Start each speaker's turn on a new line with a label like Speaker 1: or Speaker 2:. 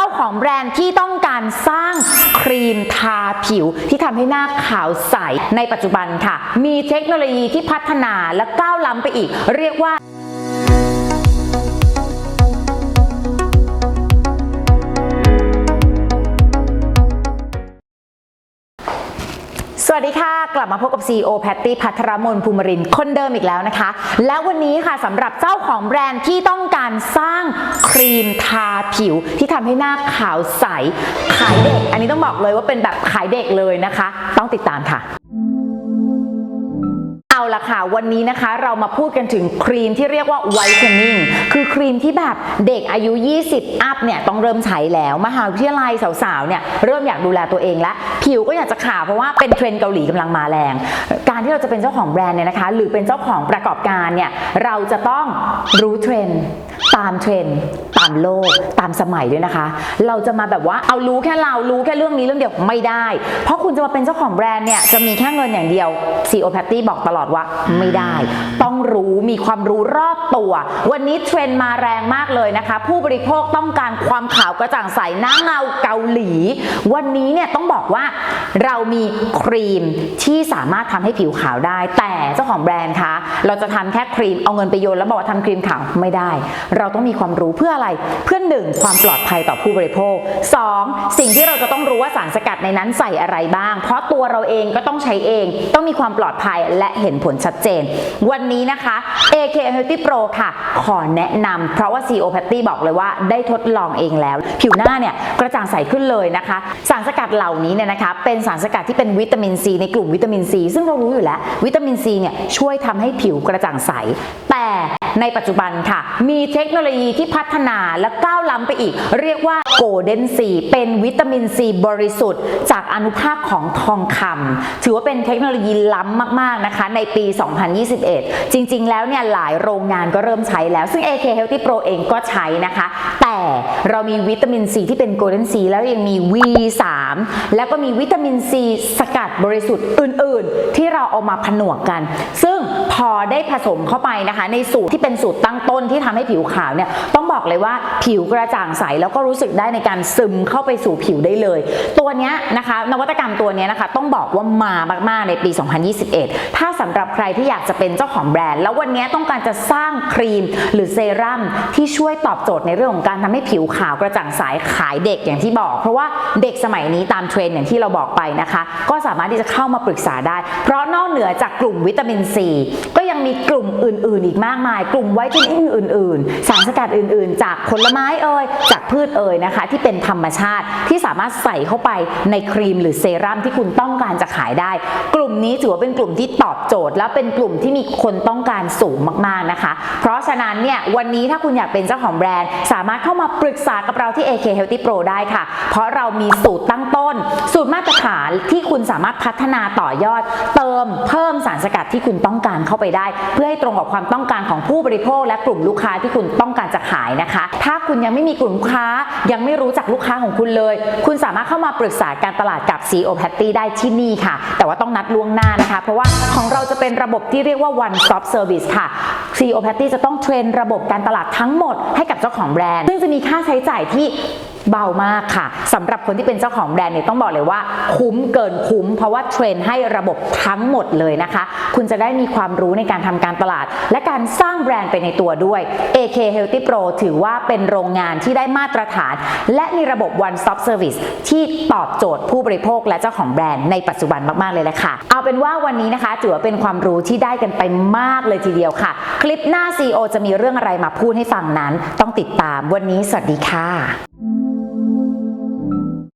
Speaker 1: จ้าของแบรนด์ที่ต้องการสร้างครีมทาผิว ที่ทำให้หน้าขาวใสในปัจจุบันค่ะ มีเทคโนโลยีที่พัฒนาและก้าวล้ำไปอีก เรียกว่า วัสดีค่ะ กลับมาพบกับ CEO แพตตี้พัทรมนภูมิรินคนเดิมอีกแล้วนะคะ และวันนี้ค่ะสำหรับเจ้าของแบรนด์ที่ต้องการสร้างครีมทาผิว ที่ทำให้หน้าขาวใส ขายเด็ก อันนี้ต้องบอกเลยว่าเป็นแบบขายเด็กเลยนะคะ ต้องติดตามค่ะ เอาละค่ะ วันนี้นะคะเรามาพูดกันถึงครีมที่เรียกว่า whitening คือครีมที่แบบเด็กอายุ 20 อัพเนี่ยต้องเริ่มใช้แล้ว มหาวิทยาลัยสาวๆเนี่ยเริ่มอยากดูแลตัวเองแล้ว ผิวก็อยากจะขาวเพราะว่าเป็นเทรนด์เกาหลีกำลังมาแรง การที่เราจะเป็นเจ้าของแบรนด์เนี่ยนะคะ หรือเป็นเจ้าของประกอบการเนี่ยเราจะต้องรู้เทรนด์ตามเทรนด์ ตามโลกตามสมัยด้วยนะคะ เราจะมาแบบว่าเอารู้แค่เรารู้แค่เรื่องนี้เรื่องเดียวไม่ได้ เพราะคุณจะมาเป็นเจ้าของแบรนด์เนี่ยจะมีแค่เงินอย่างเดียว CEO Patty บอกตลอดว่าไม่ได้ ต้องรู้มีความรู้รอบตัว วันนี้เทรนด์มาแรงมากเลยนะคะ ผู้บริโภคต้องการความขาวกระจ่างใสหน้าเงาเกาหลี วันนี้เนี่ยต้องบอกว่าเรามีครีมที่สามารถทำให้ผิวขาวได้ แต่เจ้าของแบรนด์คะเราจะทำแค่ครีมเอาเงินไปโยนแล้วบอกว่าทำครีมขาวไม่ได้ เราต้องมีความรู้เพื่ออะไรเพื่อหนึ่งความปลอดภัยต่อผู้บริโภคสองสิ่งที่เราจะต้องรู้ว่าสารสกัดในนั้นใส่อะไรบ้าง เพราะตัวเราเองก็ต้องใช้เอง ต้องมีความปลอดภัยและเห็นผลชัดเจน วันนี้นะคะ AK Healthy Pro ค่ะ ขอแนะนำเพราะว่า CEO Patty บอกเลยว่าได้ทดลองเองแล้ว ผิวหน้าเนี่ยกระจ่างใสขึ้นเลยนะคะ สารสกัดเหล่านี้เนี่ยนะคะ เป็นสารสกัดที่เป็นวิตามินซีในกลุ่มวิตามินซีซึ่งเรารู้อยู่แล้ว วิตามินซีเนี่ยช่วยทำให้ผิวกระจ่างใส แต่ ในปัจจุบันค่ะ มีเทคโนโลยีที่พัฒนาและก้าวล้ำไปอีก เรียกว่าโกลเด้นซีเป็นวิตามินซีบริสุทธิ์ จากอนุภาคของทองคำถือว่าเป็นเทคโนโลยีล้ำมาก ๆ นะคะ ในปี 2021 จริง ๆ แล้วเนี่ยหลายโรงงานก็เริ่มใช้แล้ว ซึ่ง AK Healthy Pro เองก็ใช้นะคะ แต่เรามีวิตามินซีที่เป็นโกลเด้นซีแล้วยังมี V3 แล้วก็มีวิตามินซีสกัดบริสุทธิ์อื่น ๆ ที่เราเอามาผนวกกัน ซึ่งพอได้ผสมเข้าไปนะคะในสูตรที่เป็นสูตรตั้งต้นที่ทำให้ผิวขาวเนี่ยต้องบอกเลยว่าผิวกระจ่างใสแล้วก็รู้สึกได้ในการซึมเข้าไปสู่ผิวได้เลย ตัวนี้นะคะ นวัตกรรมตัวนี้นะคะ ต้องบอกว่ามามากๆในปี 2021 ถ้าสำหรับใครที่อยากจะเป็นเจ้าของแบรนด์ แล้ววันนี้ต้องการจะสร้างครีมหรือเซรั่มที่ช่วยตอบโจทย์ในเรื่องของการทำให้ผิวขาวกระจ่างใสขายเด็กอย่างที่บอก เพราะว่าเด็กสมัยนี้ตามเทรนด์อย่างที่เราบอกไปนะคะ ก็สามารถที่จะเข้ามาปรึกษาได้ เพราะนอกเหนือจากกลุ่มวิตามินซีก็ ยังมีกลุ่มอื่น ๆ อีกมากมาย กลุ่มไวท์เทนนิ่งอื่น ๆ สารสกัดอื่น ๆ จากผลไม้เอ่ยจากพืชเอ่ยนะคะ ที่เป็นธรรมชาติที่สามารถใส่เข้าไปในครีมหรือเซรั่มที่คุณต้องการจะขายได้ กลุ่มนี้ถือว่าเป็นกลุ่มที่ตอบโจทย์ และเป็นกลุ่มที่มีคนต้องการสูงมากๆนะคะ เพราะฉะนั้นเนี่ยวันนี้ถ้าคุณอยากเป็นเจ้าของแบรนด์ สามารถเข้ามาปรึกษากับเราที่ AK Healthy Pro ได้ค่ะ เพราะเรามีสูตรตั้งต้น สูตรมาตรฐานที่คุณสามารถพัฒนาต่อยอด เติมเพิ่มสารสกัดที่คุณต้องการเข้าไปได้เพื่อให้ตรงกับความต้องการของผู้บริโภค และกลุ่มลูกค้าที่คุณต้องการจะขายนะคะ ถ้าคุณยังไม่มีกลุ่มลูกค้า ยังไม่รู้จักลูกค้าของคุณเลย คุณสามารถเข้ามาปรึกษาการตลาดกับ CEO Patty ได้ที่นี่ค่ะ แต่ว่าต้องนัดล่วงหน้านะคะ เพราะว่าของเราจะเป็นระบบที่เรียกว่า one stop service ค่ะ CEO Patty จะต้องเทรนระบบการตลาดทั้งหมดให้กับเจ้าของแบรนด์ ซึ่งจะมีค่าใช้จ่ายที่ เบามากค่ะสำหรับคนที่เป็นเจ้าของแบรนด์เนี่ยต้องบอกเลยว่าคุ้มเกินคุ้ม เพราะว่าเทรนให้ระบบทั้งหมดเลยนะคะ คุณจะได้มีความรู้ในการทำการตลาด และการสร้างแบรนด์ไปในตัวด้วย AK Healthy Pro ถือว่าเป็นโรงงานที่ได้มาตรฐาน และมีระบบ one stop service ที่ตอบโจทย์ผู้บริโภคและเจ้าของแบรนด์ในปัจจุบันมาก ๆ เลยแหละค่ะ เอาเป็นว่าวันนี้นะคะถือว่าเป็นความรู้ที่ได้กันไปมากเลยทีเดียวค่ะ คลิปหน้า CEO จะมีเรื่องอะไรมาพูดให้ฟังนั้น ต้องติดตามวันนี้สวัสดีค่ะ